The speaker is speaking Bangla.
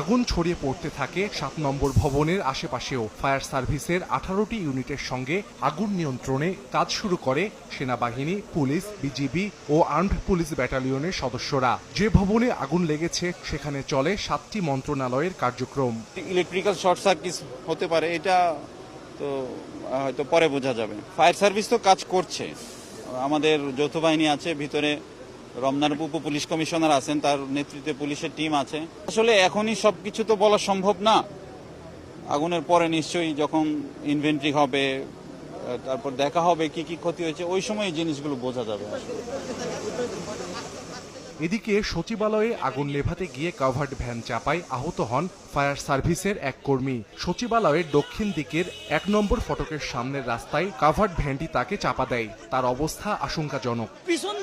আগুন ছড়িয়ে পড়তে থাকে সাত নম্বর ভবনের আশেপাশেও। ফায়ার সার্ভিসের আঠারোটি ইউনিটের সঙ্গে আগুন নিয়ন্ত্রণে কাজ শুরু করে সেনাবাহিনী, পুলিশ, বিজিবি ও আর্মড পুলিশ ব্যাটালিয়নের সদস্যরা। যে ভবনে আগুন লেগেছে, সেখানে চলে সাতটি মন্ত্রণালয়ের কার্যক্রম। ইলেকট্রিক্যাল শর্ট সার্কিট হতে পারে, এটা তো হয়তো পরে বোঝা যাবে। ফায়ার সার্ভিস তো কাজ করছে। আমাদের যৌথ বাহিনী আছে, ভিতরে রমনার উপ পুলিশ কমিশনার আছেন তার নেতৃত্বে পুলিশের টিম আছে। আসলে এখনই সবকিছু তো বলা সম্ভব না। আগুনের পরে নিশ্চয়ই যখন ইনভেন্টরি হবে তারপর দেখা হবে কি কি ক্ষতি হয়েছে ওই সময় এই জিনিসগুলো বোঝা যাবে। এদিকে সচিবালয়ে আগুন নেভাতে গিয়ে কাভার্ড ভ্যান চাপায় আহত হন ফায়ার সার্ভিসের এক কর্মী। সচিবালয়ের দক্ষিণ দিকের এক নম্বর ফটকের সামনের রাস্তায় কাভার্ড ভ্যানটি তাকে চাপা দেয়। তার অবস্থা আশঙ্কাজনক। পিছন